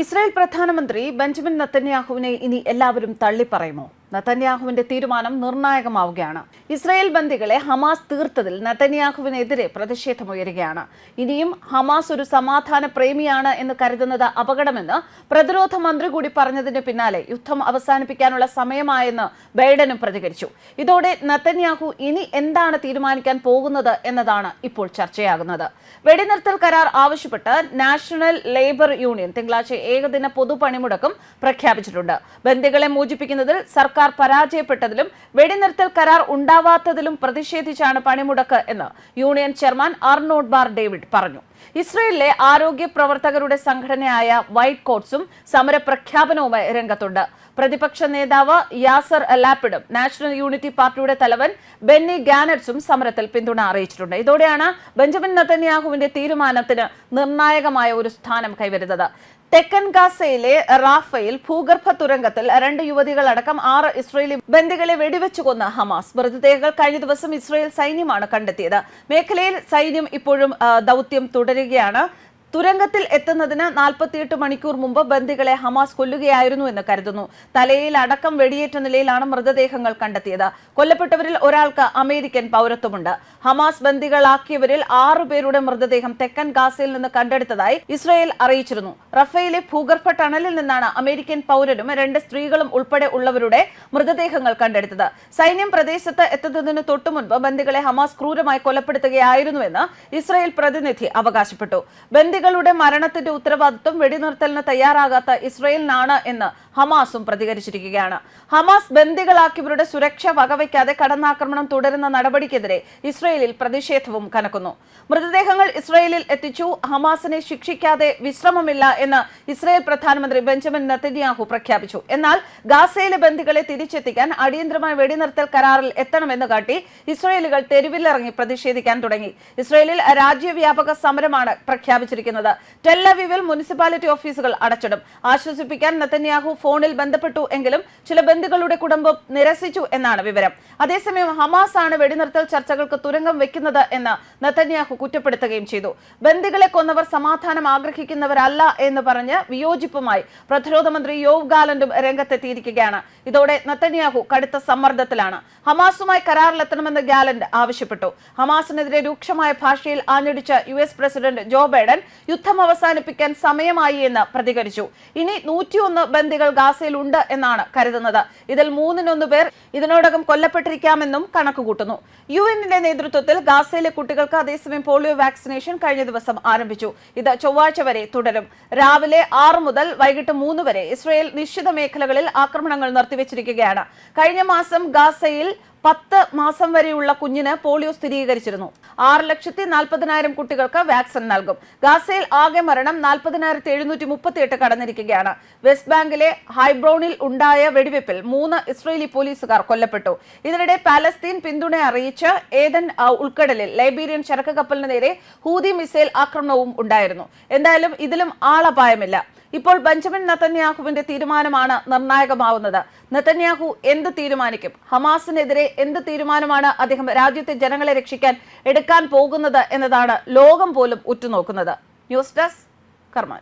Israel പ്രധാനമന്ത്രി Benjamin നത്തന്യാഹുവിനെ ഇനി എല്ലാവരും തള്ളിപ്പറയുമോ? നത്തന്യാഹുവിന്റെ തീരുമാനം നിർണായകമാവുകയാണ്. ഇസ്രായേൽ ബന്ദികളെ ഹമാസ് തീർത്തതിൽ നത്തന്യാഹുവിനെതിരെ പ്രതിഷേധമുയരുകയാണ്. ഇനിയും ഹമാസ് ഒരു സമാധാന പ്രേമിയാണ് എന്ന് കരുതുന്നത് അപകടമെന്ന് പ്രതിരോധ മന്ത്രി കൂടി പറഞ്ഞതിന് പിന്നാലെ യുദ്ധം അവസാനിപ്പിക്കാനുള്ള സമയമായെന്ന് ബൈഡനും പ്രതികരിച്ചു. ഇതോടെ നത്തന്യാഹു ഇനി എന്താണ് തീരുമാനിക്കാൻ പോകുന്നത് എന്നതാണ് ഇപ്പോൾ ചർച്ചയാകുന്നത്. വെടിനിർത്തൽ കരാർ ആവശ്യപ്പെട്ട് നാഷണൽ ലേബർ യൂണിയൻ തിങ്കളാഴ്ച ഏകദിന പൊതുപണിമുടക്കം പ്രഖ്യാപിച്ചിട്ടുണ്ട്. ബന്ദികളെ മോചിപ്പിക്കുന്നതിൽ സർക്കാർ പരാജയപ്പെട്ടതിലും വെടിനിർത്തൽ കരാർ ഉണ്ടാവാത്തതിലും പ്രതിഷേധിച്ചാണ് പണിമുടക്ക് എന്ന് union chairman Arnon Bar David പറഞ്ഞു. ഇസ്രയേലിലെ ആരോഗ്യ പ്രവർത്തകരുടെ സംഘടനയായ വൈറ്റ് കോട്ട്സും സമര പ്രഖ്യാപനവുമായി രംഗത്തുണ്ട്. പ്രതിപക്ഷ നേതാവ് യാസർ ലാപ്പിഡും നാഷണൽ യൂണിറ്റി പാർട്ടിയുടെ തലവൻ ബെന്നി ഗാനറ്റ്സും സമരത്തിൽ പിന്തുണ അറിയിച്ചിട്ടുണ്ട്. ഇതോടെയാണ് ബെഞ്ചമിൻ നത്തന്യാഹുവിന്റെ തീരുമാനത്തിന് നിർണായകമായ ഒരു സ്ഥാനം കൈവരുന്നത്. തെക്കൻ ഗാസയിലെ റാഫയിൽ ഭൂഗർഭ തുരങ്കത്തിൽ രണ്ട് യുവതികളടക്കം ആറ് ഇസ്രയേലി ബന്ദികളെ വെടിവെച്ചു കൊന്ന ഹമാസ്. മൃതദേഹങ്ങൾ കഴിഞ്ഞ ദിവസം ഇസ്രയേൽ സൈന്യമാണ് കണ്ടെത്തിയത്. മേഖലയിൽ സൈന്യം ഇപ്പോഴും ദൗത്യം തുടരുകയാണ്. തുരങ്കത്തിൽ എത്തുന്നതിന് നാൽപ്പത്തിയെട്ട് മണിക്കൂർ മുമ്പ് ബന്ദികളെ ഹമാസ് കൊല്ലുകയായിരുന്നു എന്ന് കരുതുന്നു. തലയിൽ അടക്കം വെടിയേറ്റ നിലയിലാണ് മൃതദേഹങ്ങൾ കണ്ടെത്തിയത്. കൊല്ലപ്പെട്ടവരിൽ ഒരാൾക്ക് അമേരിക്കൻ പൗരത്വമുണ്ട്. ഹമാസ് ബന്ദികളാക്കിയവരിൽ ആറുപേരുടെ മൃതദേഹം തെക്കൻ ഗാസയിൽ നിന്ന് കണ്ടെടുത്തതായി ഇസ്രായേൽ അറിയിച്ചിരുന്നു. റഫേലെ ഭൂഗർഭ ടണലിൽ നിന്നാണ് അമേരിക്കൻ പൗരനും രണ്ട് സ്ത്രീകളും ഉൾപ്പെടെ ഉള്ളവരുടെ മൃതദേഹങ്ങൾ കണ്ടെടുത്തത്. സൈന്യം പ്രദേശത്ത് എത്തുന്നതിന് തൊട്ടുമുൻപ് ബന്ദികളെ ഹമാസ് ക്രൂരമായി കൊലപ്പെടുത്തുകയായിരുന്നുവെന്ന് ഇസ്രായേൽ പ്രതിനിധി അവകാശപ്പെട്ടു. ബന്ദികളുടെ മരണത്തിന്റെ ഉത്തരവാദിത്വം വെടിനിർത്തലിന് തയ്യാറാകാത്ത ഇസ്രയേലിനാണ് എന്ന് ഹമാസും പ്രതികരിച്ചിരിക്കുകയാണ്. ഹമാസ് ബന്ദികളാക്കിയവരുടെ സുരക്ഷ വകവയ്ക്കാതെ കടന്നാക്രമണം തുടരുന്ന നടപടിക്കെതിരെ ഇസ്രയേലിൽ പ്രതിഷേധവും കനക്കുന്നു. മൃതദേഹങ്ങൾ ഇസ്രയേലിൽ എത്തിച്ചു. ഹമാസിനെ ശിക്ഷിക്കാതെ വിശ്രമമില്ല എന്ന് ഇസ്രയേൽ പ്രധാനമന്ത്രി ബെഞ്ചമിൻ നെതന്യാഹു പ്രഖ്യാപിച്ചു. എന്നാൽ ഗാസയിലെ ബന്ദികളെ തിരിച്ചെത്തിക്കാൻ അടിയന്തരമായ വെടിനിർത്തൽ കരാറിൽ എത്തണമെന്ന് കാട്ടി ഇസ്രയേലുകൾ തെരുവിലിറങ്ങി പ്രതിഷേധിക്കാൻ തുടങ്ങി. ഇസ്രയേലിൽ രാജ്യവ്യാപക സമരമാണ് പ്രഖ്യാപിച്ചിരിക്കുന്നത്. ടെല്ലവിവിൽ മുനിസിപ്പാലിറ്റി ഓഫീസുകൾ അടച്ചിടും. ആശ്വസിപ്പിക്കാൻ നെതന്യാഹു ഫോണിൽ ബന്ധപ്പെട്ടു എങ്കിലും ചില ബന്ധുക്കളുടെ കുടുംബം നിരസിച്ചു എന്നാണ് വിവരം. അതേസമയം ഹമാസ് ആണ് വെടിനിർത്തൽ ചർച്ചകൾക്ക് തുരങ്കം വെക്കുന്നത് എന്ന് നെതന്യാഹു കുറ്റപ്പെടുത്തുകയും ചെയ്തു. ബന്ധുക്കളെ കൊന്നവർ സമാധാനം ആഗ്രഹിക്കുന്നവരല്ല എന്ന് പറഞ്ഞ് വിയോജിപ്പുമായി പ്രതിരോധ മന്ത്രി യോവ് ഗാലന്റും രംഗത്തെത്തിയിരിക്കുകയാണ്. ഇതോടെ നെതന്യാഹു കടുത്ത സമ്മർദ്ദത്തിലാണ്. ഹമാസുമായി കരാറിലെത്തണമെന്ന് ഗാലന്റ് ആവശ്യപ്പെട്ടു. ഹമാസിനെതിരെ രൂക്ഷമായ ഭാഷയിൽ ആഞ്ഞടിച്ച U S president Joe Biden യുദ്ധം അവസാനിപ്പിക്കാൻ സമയമായി എന്ന് പ്രതികരിച്ചു. ഇനി നൂറ്റിയൊന്ന് ബന്ദികൾ ഗാസയിൽ ഉണ്ട് എന്നാണ് കരുതുന്നത്. ഇതിൽ മൂന്നിനൊന്ന് പേർ ഇതിനോടകം കൊല്ലപ്പെട്ടിരിക്കാമെന്നും കണക്കുകൂട്ടുന്നു. യു എന്നിന്റെ നേതൃത്വത്തിൽ ഗാസയിലെ കുട്ടികൾക്ക് അതേസമയം പോളിയോ വാക്സിനേഷൻ കഴിഞ്ഞ ദിവസം ആരംഭിച്ചു. ഇത് ചൊവ്വാഴ്ച വരെ തുടരും. രാവിലെ ആറ് മുതൽ വൈകിട്ട് മൂന്ന് വരെ ഇസ്രയേൽ നിശ്ചിത മേഖലകളിൽ ആക്രമണങ്ങൾ നിർത്തിവെച്ചിരിക്കുകയാണ്. കഴിഞ്ഞ മാസം ഗാസയിൽ പത്ത് മാസം വരെയുള്ള കുഞ്ഞിന് പോളിയോ സ്ഥിരീകരിച്ചിരുന്നു. ആറ് ലക്ഷത്തി നാൽപ്പതിനായിരം കുട്ടികൾക്ക് വാക്സിൻ നൽകും. ഗാസയിൽ ആകെ മരണം നാൽപ്പതിനായിരത്തി എഴുന്നൂറ്റി മുപ്പത്തിയെട്ട് കടന്നിരിക്കുകയാണ്. വെസ്റ്റ് ബാങ്കിലെ ഹൈബ്രോണിൽ ഉണ്ടായ വെടിവെപ്പിൽ മൂന്ന് ഇസ്രയേലി പോലീസുകാർ കൊല്ലപ്പെട്ടു. ഇതിനിടെ പാലസ്തീൻ പിന്തുണ അറിയിച്ച് ഏതൻ ഉൾക്കടലിൽ ലൈബീരിയൻ ചരക്ക് കപ്പലിന് നേരെ ഹൂതി മിസൈൽ ആക്രമണവും ഉണ്ടായിരുന്നു. എന്തായാലും ഇതിലും ആളപായമില്ല. ഇപ്പോൾ ബെഞ്ചമിൻ നത്തന്യാഹുവിന്റെ തീരുമാനമാണ് നിർണായകമാവുന്നത്. നത്തന്യാഹു എന്ത് തീരുമാനിക്കും? ഹമാസിനെതിരെ എന്ത് തീരുമാനമാണ് അദ്ദേഹം രാജ്യത്തെ ജനങ്ങളെ രക്ഷിക്കാൻ എടുക്കാൻ പോകുന്നത് എന്നതാണ് ലോകം പോലും ഉറ്റുനോക്കുന്നത്. ന്യൂസ് ഡെസ്ക് കർമ്മ